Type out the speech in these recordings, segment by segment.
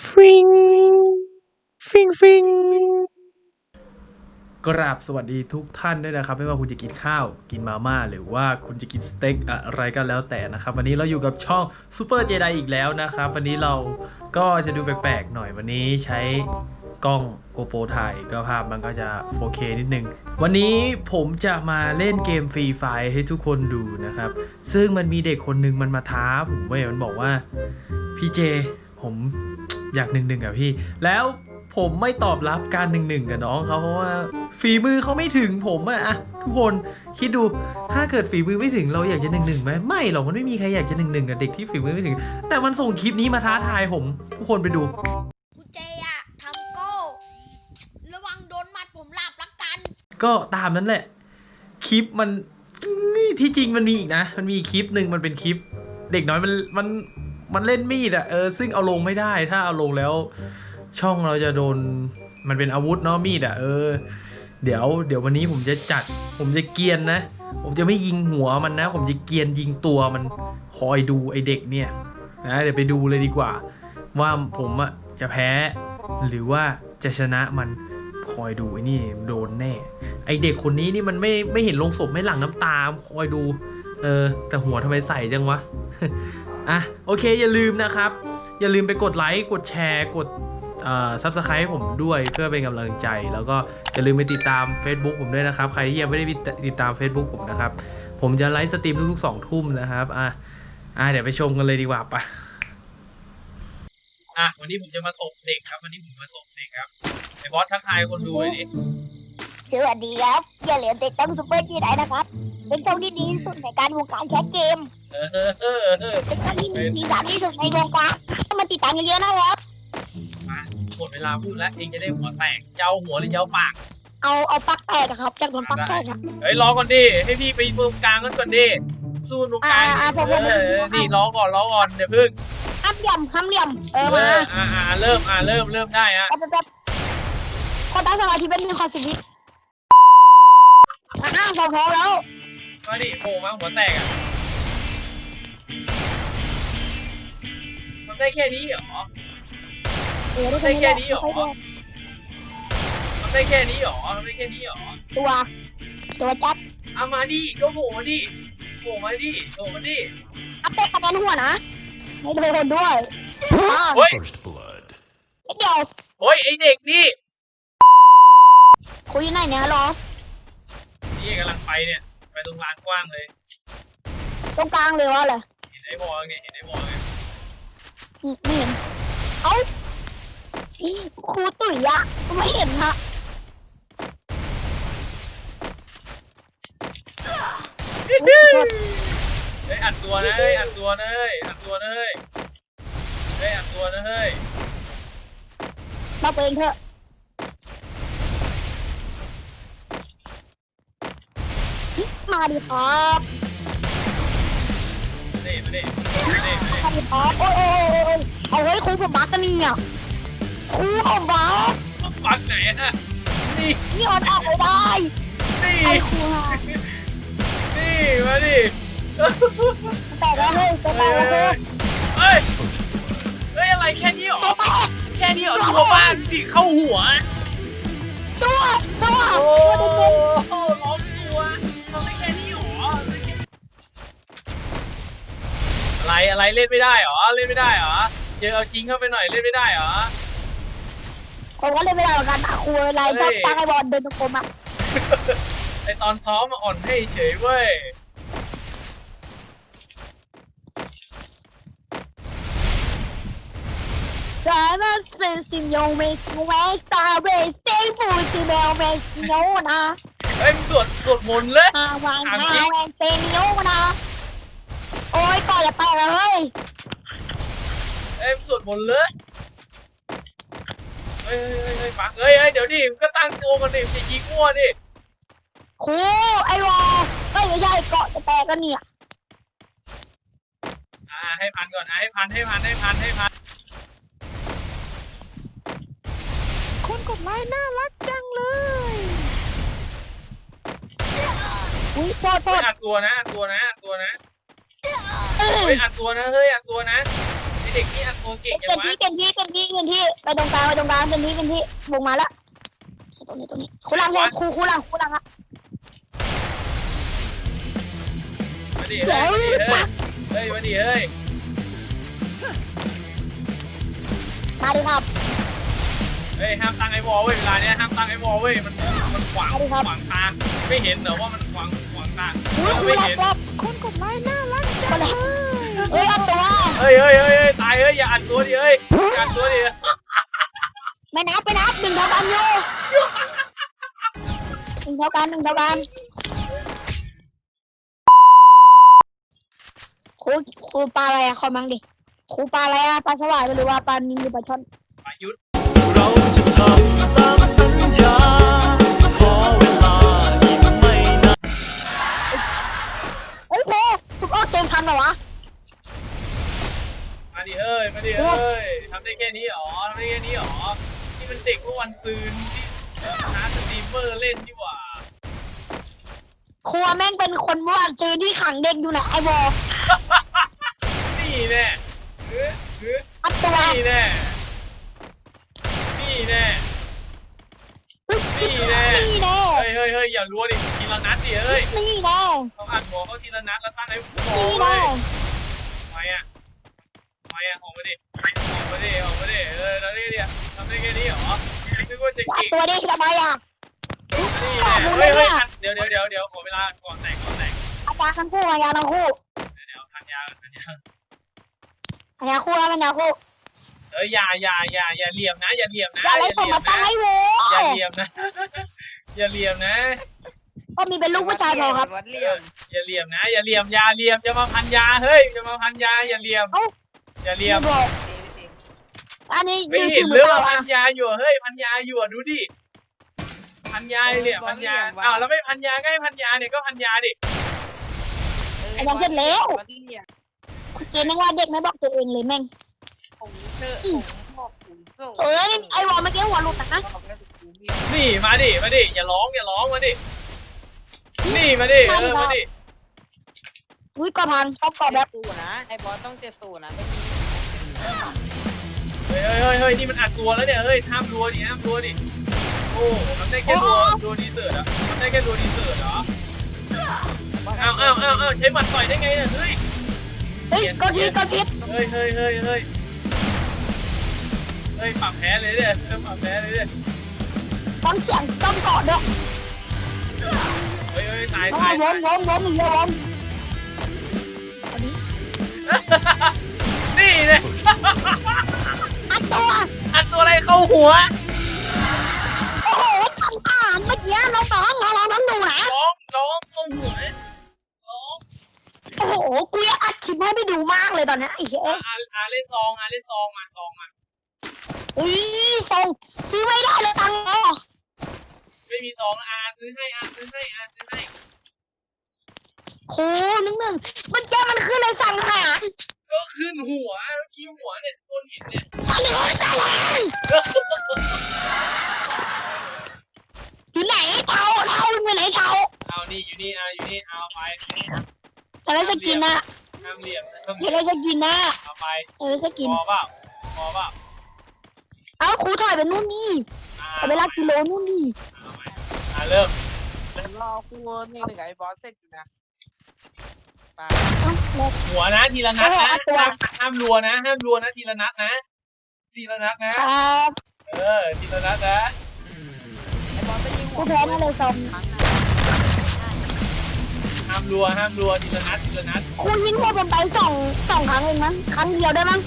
ฟิงฟิงฟิงกราบสวัสดีทุกท่านด้วยนะครับ ไม่ว่าคุณจะกินข้าวกินมาม่าหรือว่าคุณจะกินสเต็กอะไรก็แล้วแต่นะครับ วันนี้เราอยู่กับช่องซูเปอร์เจไดอีกแล้วนะครับ วันนี้เราก็จะดูแปลกๆหน่อยวันนี้ใช้กล้องโกโปรถ่ายก็ภาพมันก็จะ 4K นิดนึง วันนี้ผมจะมาเล่นเกมฟรีไฟให้ทุกคนดูนะครับ ซึ่งมันมีเด็กคนหนึ่งมันมาท้าผมเว้ยมันบอกว่า พี่เจผม อยากหนึ่งหนึ่งกับพี่ แล้วผมไม่ตอบรับการหนึ่งหนึ่งกับน้องเขาเพราะว่าฝีมือเขาไม่ถึงผมอะอะทุกคนคิดดูถ้าเกิดฝีมือไม่ถึงเราอยากจะหนึ่งหนึ่งไหมไม่หรอกมันไม่มีใครอยากจะหนึ่งหนึ่งกับเด็กที่ฝีมือไม่ถึง แต่มันส่งคลิปนี้มาท้าทายผมทุกคนไปดูคุณเจอะทำโก้ระวังโดนหมัดผมหลับละกัน ก็ตามนั้นแหละ คลิปมันอื้อที่จริงมันมีอีกนะ มันมีคลิปหนึ่งมันเป็นคลิป เด็กน้อยมันมัน มันเล่นมีดอะเออซึ่งเอาลงไม่ได้ ถ้าเอาลงแล้ว ช่องเราจะโดนมันเป็นอาวุธเนาะมีดอะเออ เดี๋ยว เดี๋ยววันนี้ผมจะจัด ผมจะเกียนนะ ผมจะไม่ยิงหัวมันนะ ผมจะเกียนยิงตัวมันคอยดูไอเด็กเนี่ยนะเดี๋ยวไปดูเลยดีกว่า ว่าผมอะจะแพ้ หรือว่าจะชนะมันคอยดูไอ้นี่โดนแน่ ไอเด็กคนนี้นี่มันไม่ไม่เห็นลงศพไม่หลั่งน้ำตาคอยดู เออ แต่หัวทำไมใส่จังวะ อะ โอเค อย่าลืมนะครับ อย่าลืมไปกดไลค์ กดแชร์ กดซับสไครต์ผมด้วยเพื่อเป็นกำลังใจ แล้วก็อย่าลืมไปติดตาม Facebook ผมด้วยนะครับ ใครที่ยังไม่ได้ติดตาม Facebook ผมนะครับ ผมจะไลฟ์สตรีมทุกๆสองทุ่มนะครับ อะ อะ เดี๋ยวไปชมกันเลยดีกว่าปะอะ วันนี้ผมจะมาตบเด็กครับ วันนี้ผมมาตบเด็กครับ ไอ้บอสทักทายคนดูเลยดิ สวัสดีครับ อย่าลืมติดตั้งซุปเปอร์จีไดนะครับ เป็นช่องที่ดีที่สุดในการวงการแคสเกม เออเออเออเออเป็นช่องที่มีสามที่สุดในวงการมาติดตามกันเยอะนะครับ มาหมดเวลาพูดแล้วเองจะได้หัวแตกเจ้าหัวหรือเจ้าปาก เอาเอาปลักแตกอะครับจากโดนปลักแตกอะเฮ้ยรอก่อนดิให้พี่ไปตรงกลางกันก่อนดิสู้ตรงกลางอ่าอ่าผมเอผมอเออนี่รอก่อนรอก่อนเดี๋ยวพึ่งห้ามเหลี่ยมห้ามเหลี่ยมเออมาอ่าอ่าเริ่มอ่าเริ่มเริ่มได้อะแป๊บแป๊บแป๊บขอตั้งสมาธิเป็นหนึ่งขอสิบวิอ่าสองท้องแล้ว มาดิโผล่มาหัวแตกอะทำได้แค่นี้เหรอเออได้แค่นี้เหรอทำได้แค่นี้เหรอทำได้แค่นี้เหรอตัว ตัวจัดเอามาดิก็โผล่มาดิโผล่มาดิโผล่มาดิอัปเดตคะแนนหัวนะให้โดนด้วยอ่าเฮ้ย First blood. เดี๋ยวเฮ้ยไอเด็กนี่คุยอยู่ไหนเนี่ยฮัลโหลนี่กำลังไปเนี่ยไป ตรงลานกว้างเลย ตรงกลางเลยวะเลยเห็นไอ้บอลไงเห็นไอ้บอลไงไม่เห็นเอ้าอีครูตุ๋ยอะไม่เห็นฮะเฮ้ยอัดตัวนะเฮ้ยอัดตัวนะเฮ้ยอัดตัวนะเฮ้ยเฮ้ยอัดตัวนะเฮ้ยมาเองเถอะ มาดิครับมาดิมาดิมาดิมาดิมาดิครับโอ้ยโอ้ยโอ้ยเอาไว้ครูผมบักกันนี่อะครูผมบักปักไหนอะนี่นี่ออนออกไม่ได้นี่ไอ้ครูฮะนี่มาดิแต่แล้วเฮ้ยแต่เฮ้แล้วเฮ้ยยเฮ้ย First blood. เฮ้ยอะไรแค่นี้เหรอตัวแตกแค่นี้เหรอตัวบ้านดิเข้าหัวตัวตัวโอ้ตัวโหเต็มล้อมตัว อะไรอะไรเล่นไม่ได้เหรอเล่นไม่ได้เหรอเจอเอาจริงเข้าไปหน่อยเล่นไม่ได้เหรอผมก็เล่นไม่ได้เหมือนกันอะครูอะไรเฮ้ชอยบตั้งไอ้บอลเดินตรงกลมอะไอตอนซ้อมมาอ่อนให้เฉยเว้ย Sana se signor me questa veste pulsi meo me signora เฮ้ยมึงสวดสวดมนต์เลยมาวันมาวันเป็นนิ้วนะ โอ้ยก่อนจะไปแล้วเฮ้ยเฮ้ยมึงสวดมนต์เลยเฮ้ยเฮ้ยเฮ้ยปักเฮ้ยเฮ้ยเดี๋ยวดิมึงก็ตั้งตัวกันดิมึงจะยิงมั่วดิครูไอ้วอเฮ้ยไม่ใช่เกาะจะแตกกันเนี่ยอ่าให้พันก่อนอะให้พันให้พันให้พันให้พันคนกดไลค์น่ารักจังเลย อุ้ยโทษโทเฮ้ยษอัดตัวนะอัดตัวนะอัดตัวนะ เอ้เฮ้ยยอัดตัวนะเฮ้ยอัดตัวนะไอเด็กนี่อันตัวเก่งจัเป็งนวะที่เป็นที่เป็นที่เป็นที่ไปตรงกลางไปตรงกลางเป็นที่เป็นที่วงมาละตรงนี้ตรงนี้ครูหลังเนี่ยครูครูหลังครูหลังอะมาดิเดี๋เฮ้ยยมาดิเฮ้ยเฮ้ยมาดิเฮ้ยมาดิครับเฮ้ยห้ามตั้งไอ้วอลเว้ยเวลาเนี้ยห้ามตั้งไอ้วอลเว้ยมันมันขวางมาดิครับขวางตาไม่เห็นเหรอว่ามันขวางขวางตาอุ้ยครูไม่หลังเห็นครับคนกดไลค์น่ารักจัง มาเลยเฮ้ยเอาตัว เฮ้ยเฮ้ยเฮ้ยเฮ้ยตายเฮ้ยอย่าอัดตัวดิเฮ้ยอย่าอัดตัวดิไม่นับไม่นับหนึ่งเท่ากันอยู่หนึ่งเท่ากันหนึ่งเท่ากันครูครูปลาอะไรอะคอมังดิครูปลาอะไรอะปลาสวายหรือว่าปลานิลหรือปลาช่อนประยุทธ์ เป็นคนเมื่อวานซื้อที่ขังเด็กอยู่นะไอ้บอนี่แน่เออเอออัดตัวนี่แน่นี่แน่นี่แน่นี่แน่เฮ้ยเฮ้ยเฮ้ยอย่ารัวดิทีละนัดดิเฮ้ยนี่แน่ต้องอัดหัวเขาทีละนัดแล้วตั้งไอ้โอ้นี่ยแน่ทำไมอะทำไมอะออกมาดิออกมาดิออกมาดิเออแล้วนี่เนี่ยทำได้แค่นี้เหรอนึกว่าจะอัดเก่งตัวดิทำไมอะนี่แน่เฮ้ยเฮ้ย เดี๋ยวเดี๋ยวเดี๋ยวเดี๋ยวขอเวลาก่อนแต่งก่อนแต่งอาจารย์ทั้งคู่อาจารย์ทั้งคู่เดี๋ยวเดี๋ยวทันยาทันยาอาจารย์คู่แล้วมันอาจารย์คู่เอ้ยอย่าอย่าอย่าอย่าเหลี่ยมนะ อย่าเหลี่ยมนะอย่าอไล่ย่าผมเหลี่ยมามตั้งนะให้โว้อย่าเหลี่ยมนะ อย่าเหลี่ยมนะก็มีเป็นลูกผู้ชายพอครับ วัดเหลี่ยมอย่าเหลี่ยมนะอย่าเหลี่ยมอย่าเหลี่ยมอย่ามาพันยาเฮ้ยอย่ามาพันยาอย่าเหลี่ยมเอ้า อย่าเหลี่ยมบอกดีไม่ดีอันนี้ไม่ดีเห็จรินงหหรืรืออเปล่าว่าพัอะนยาอยู่อะเฮ้ยพันยาอยู่อะดูดิ พันยาเนี่ยพันยาอ้าวแล้วไม่พันยาก็ให้พันยาเนี่ยก็พันยาดิวัดเหลี่ยมเจนนึกว่าเด็กไม่บอกตัวเองเลยแม่ง ผมเจอผมบอกผมส่งเออนี่ไอ้วอลเมื่อกี้หัวหลุดนะบอกแล้วถูกดีนี่มาดิมาดิอย่าร้องอย่าร้องมาดินี่มาดิเออมาดิอุ้ยกระพันชอบกรอบแบบตูนะไอ้บอสต้องเจอตูนะไม่มีเฮ้ยเฮ้ยเฮ้ยเฮ้ยนี่มันอัดตัวแล้วเนี่ยเฮ้ยห้ามรัวดิห้ามรัวดิ โอ้ทำได้แค่รัวรัวดีเสิร์ตอะทำได้แค่รัวดีเสิร์ตเหรออ้าวอ้าวอ้าวอ้าวใช้หมัดต่อยได้ไงเนี่ยเฮ้ยเฮ้ยก็พิษก็พิษเฮ้ยเฮ้ยเฮ้ยเฮ้ยเฮ้ยปรับแพ้เลยเนี่ยเออปรับแพ้เลยเนี่ยต้องเสียงต้องเกาะด้วยเฮ้ยเฮ้ยตายต้องตายวตามยวมวมอีกแล้ววมนี่เนี่ยอัดตัวอัดตัวอะไรเข้าหัว เมื่อกี้น้องน้องน้องน้องน้องดูนะ ร้องร้องเข้าหัวร้องโอ้โห กูอยากอัดคลิปให้ไปดูมากเลยตอนนี้ไอ้เหี้ย อ่าอ่าอ่าเล่นซองอ่าเล่นซองมาซองมาอุ้ยส่งซื้อไม่ได้เลยตังค์เนาะไม่มีซองอาซื้อให้อาซื้อให้อาซื้อให้ครูนึงหนึ่งเมื่อกี้มันขึ้นเลยสั่งหารก็ขึ้นหัวคิ้วหัวเนี่ยคนเห็นเนี่ยตะเลยตะเลย อยู่ไหนเทาเทาอยู่ไหนเทาเอานี่อยู่นี่อาอยู่นี่เอาไปแต่ไม่สกินนะห้ามเหลี่ยมห้ามเหอย่าลี่ยได้มสกินนะเอาไปอย่าได้สกินพอเปล่าพอเปล่าเอาครูถอยไปนู่นนี่อ่าเอาไปลักกิโลนู่นนี่เอาไปอ่าเริ่มรอครูนี่หนึ่งไอ้บอสเสร็จอยู่นะตายเอ้าหมดหัวนะทีละนัดนะเอาตัวห้ามห้ามรัวนะห้ามรัวนะทีละนัดนะทีละนัดนะครับเออทีละนัดนะไอ้ บอสไปยิงครูแพ้มาเลยซอมครั้งนะห้ามรัวห้ามรัวทีละนัดทีละนัดครูยิงพวกผมไปสองสองครั้งเองมั้งครั้งเดียวได้มั้ง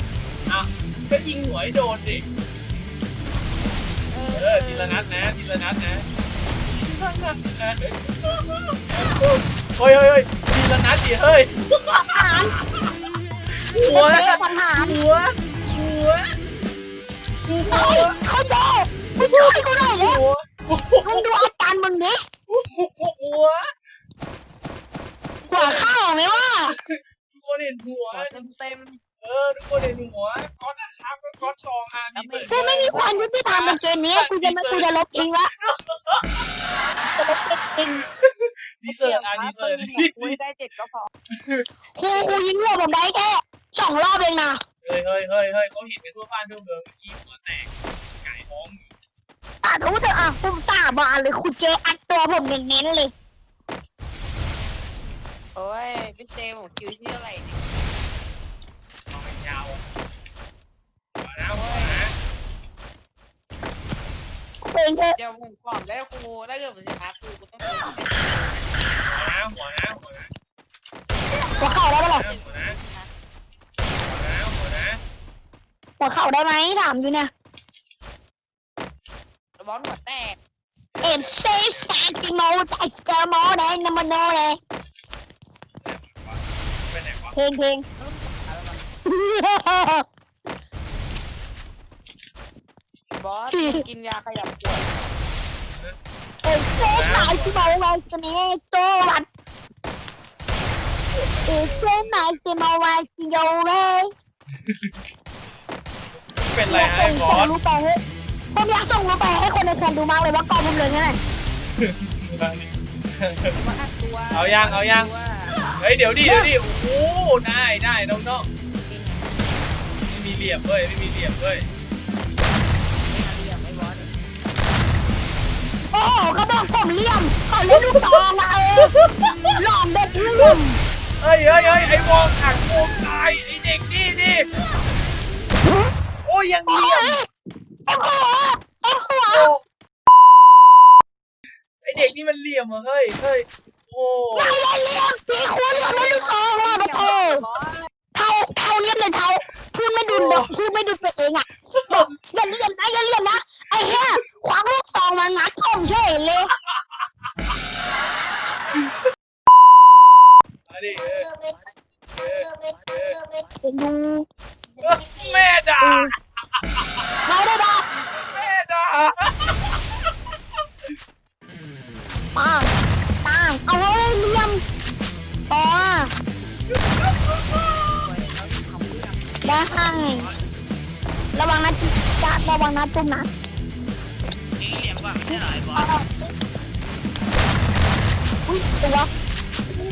อะก็ยิงหัวให้โดนดิเออทีละนัดนะทีละนัดนะทีละนัดนะเฮ้ยเฮ้ยเฮ้ยทีละนัดดิเฮ้ยสังหารหัวสังหารหัวหัวหัวเฮ้ยเขาโดนไม่ช่วยกูหน่อยเลยหัว มึงดูอาการมึงดิหัวหัวข้าวไหมว่าทุกคนเห็นหัวบอสเต็มเต็มเออทุกคนเห็นหัวก๊อตนะครับก็ก๊อตซองอะดีเสิร์ตกูไม่มีความยุติธรรมในเกมนี้กูจะกูจะลบทิ้งละจะลบทิ้งดีเสิร์ตอะดีเสิร์ตกูได้เจ็ดก็พอครูครูยิงหัวผมได้แค่สองรอบเองนะเเฮ้ยเฮ้ยเฮ้ยเฮ้ยเขาเห็นกันทั่วบ้านทั่วเมืองเมื่อกี้หัวแตกหงายท้องอยู่ ตารู้เถอะอะผมตาบานเลยคุณเจอัดตัวผมเน้นๆเลยโอ้ยพี่เจผมคิวที่เท่าไหร่เนี่ยเอาไปยาวหัวนะหัวนะเพลงเถอะเดี๋ยวผมกล่อมได้ครูถ้าเกิดผมชนะครูก็ต้องเป็นหัวนะหัวนะหัวนะหัวเข่าได้ปะล่ะหัวนะหัวนะหัวนะหัวเข่าได้ไหมถามอยู่เนี่ย บอลหัวแตกเอ็นเซสานติโมใจสเตอร์โมเดนนามโนเลยไปไหนวะเพลงเพลงบอสกินยาขยับปวดเอ็นเซสานติโมไวสเนโตวันเอ็นเซสานติโมไวสโยเรเป็นไรให้บอสรู้ไปให้ ผมอยากส่งรูปไปให้คนในแคนดูมากเลยว่ากองผมเลยแค่ไหนมาอัดตัวเอายังเอายัง เฮ้ยเดี๋ยวดิเดี๋ยวดิโอ้โหได้ได้น้องน้องไม่มีเหลี่ยมเว้ยไม่มีเหลี่ยมเว้ยโอ้โหเขาบอกผมเลี่ยมเขาเล่นลูกซองมาเออหลอมเด็กเลี่ยมเฮ้ยเฮ้ยเฮ้ยไอ้วองขังวงตายไอ้เด็กนี่ดิโอ้ยยังโอ้เหลี่ยม ไอเด็กนี่มันเหลี่ยมเหรอเฮ้ยเฮ้ยโอ้ใหญ่ใหญ่เลี่ยมตีควรเลี่ยมเล่ดูซองว่ะปะโถเท่าเท่าเลี่ยมเลยเท่าพูดไม่ดูดพูดไม่ดูตัวเองอะอย่าเลี่ยมนะอย่าเลี่ยมนะไอ้เหี้ยขวางลูกซองมางัดผมเฉยเลยมาดิเออเออเออ เป็นดู ได้ระวังนะจ๊ะระวังนะตุ้มนะนี่เลี้ยงกว่าไม่ใช่หรอไอ้บอสอุ้ยตัว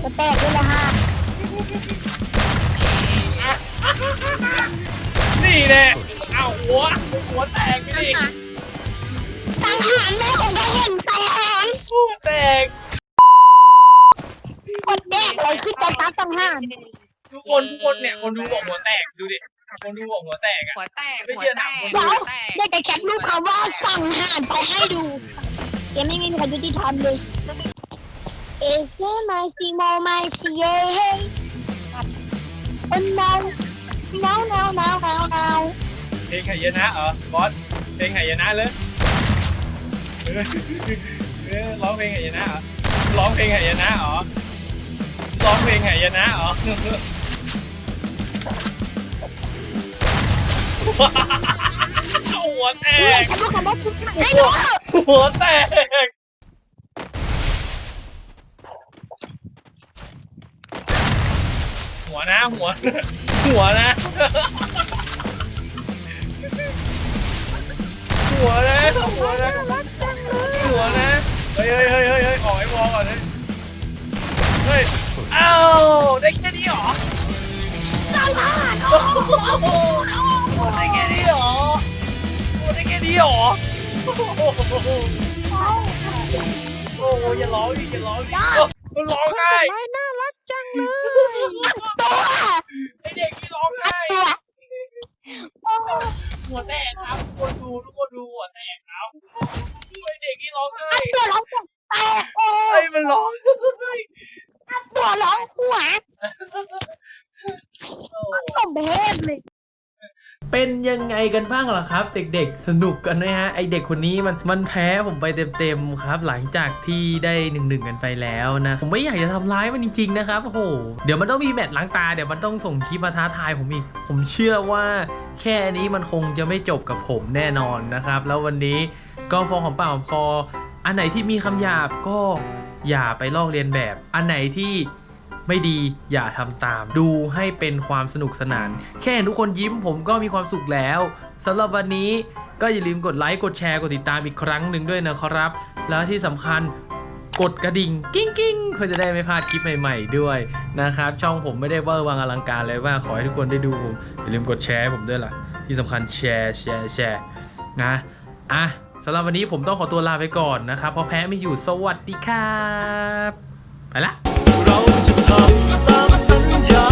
จะแตกด้วยนะฮะนี่แน่เอาหัวหัวแตกไปดิสังหารแม่ของได้เห็นแตกหัวแตกกดแดกเลยคือตอนตาสังหารทุกคนทุกคนเนี่ยคนดูบอกหัวแตกดูดิ คนดูบอกหัวแตกอะ หัวแตกไม่หัเชื่วอแตถามกคนเดี๋ยวหัวแตกได้แต่แคปรูปเขาว่าสังหารไปให้ดูยังไม่มีใครยุติธรรมเลย เอเซมาซิโมมาซิเย่เฮ้ย Oh no no no no no no เพลงไหยนะเหรอบอสเพลงไหยนะเลยเออเออร้องเพลงไหยนะเหรอร้องเพลงไหยนะเหรอร้องเพลงไหยนะเหรอ หัวแตเรียกฉันว่าคำว่าทุกข์ได้ดูหัวแตกหัวนะหัวหัวนะหัวนะหัวนะหัวนะ เฮ้ยเฮ้ยเฮ้ยเฮ้ยเฮ้ยออกไอ้วอลก่อนเลยเฮ้ย อ้าว ได้แค่นี้เหรอสังหารโอ้โห ได้แค่นี้เหรอโอ้ได้แค่นี้เหรอ โอ้โหโอ้โหอย่าร้องดิอย่าร้องดิโอ้ร้องไห้น่ารักจังเลยตัวไอเด็กที่ร้องไห้ตัวหัวแตกครับทุกคนดูทุกคนดูหัวแตกครับไอเด็กที่ร้องไห้ตัวร้องแตกโอ้ไอ้ยมันร้องไห้ตัวร้องหัวโอ้ผมเบสเลย เป็นยังไงกันบ้างล่ะครับ เด็กๆ สนุกกันไหมฮะไอเด็กคนนี้มันมันแพ้ผมไปเต็มๆครับ หลังจากที่ได้หนึ่งหนึ่งกันไปแล้วนะผมไม่อยากจะทำร้ายมันจริงๆนะครับโอ้โหเดี๋ยวมันต้องมีแมตช์ล้างตาเดี๋ยวมันต้องส่งคลิปมาท้าทายผมอีกผมเชื่อว่าแค่นี้มันคงจะไม่จบกับผมแน่นอนนะครับ แล้ววันนี้ก็พอหอมปากหอมคออันไหนที่มีคำหยาบก็อย่าไปลอกเลียนแบบ อันไหนที่ ไม่ดีอย่าทำตาม ดูให้เป็นความสนุกสนาน แค่เห็นทุกคนยิ้มผมก็มีความสุขแล้วสำหรับวันนี้ก็อย่าลืมกดไลค์กดแชร์กดติดตามอีกครั้งหนึ่งด้วยนะครับ แล้วที่สำคัญกดกระดิ่งกิ้งกิ้งเพื่อจะได้ไม่พลาดคลิปใหม่ๆด้วยนะครับ ช่องผมไม่ได้เวอร์วังอลังการเลยว่าขอให้ทุกคนได้ดูผมอย่าลืมกดแชร์ให้ผมด้วยล่ะ ที่สำคัญแชร์แชร์แชร์นะอะสำหรับวันนี้ผมต้องขอตัวลาไปก่อนนะครับ เพราะแพ้ไม่อยู่สวัสดีครับ ไปละ เราจะทำตามสัญญา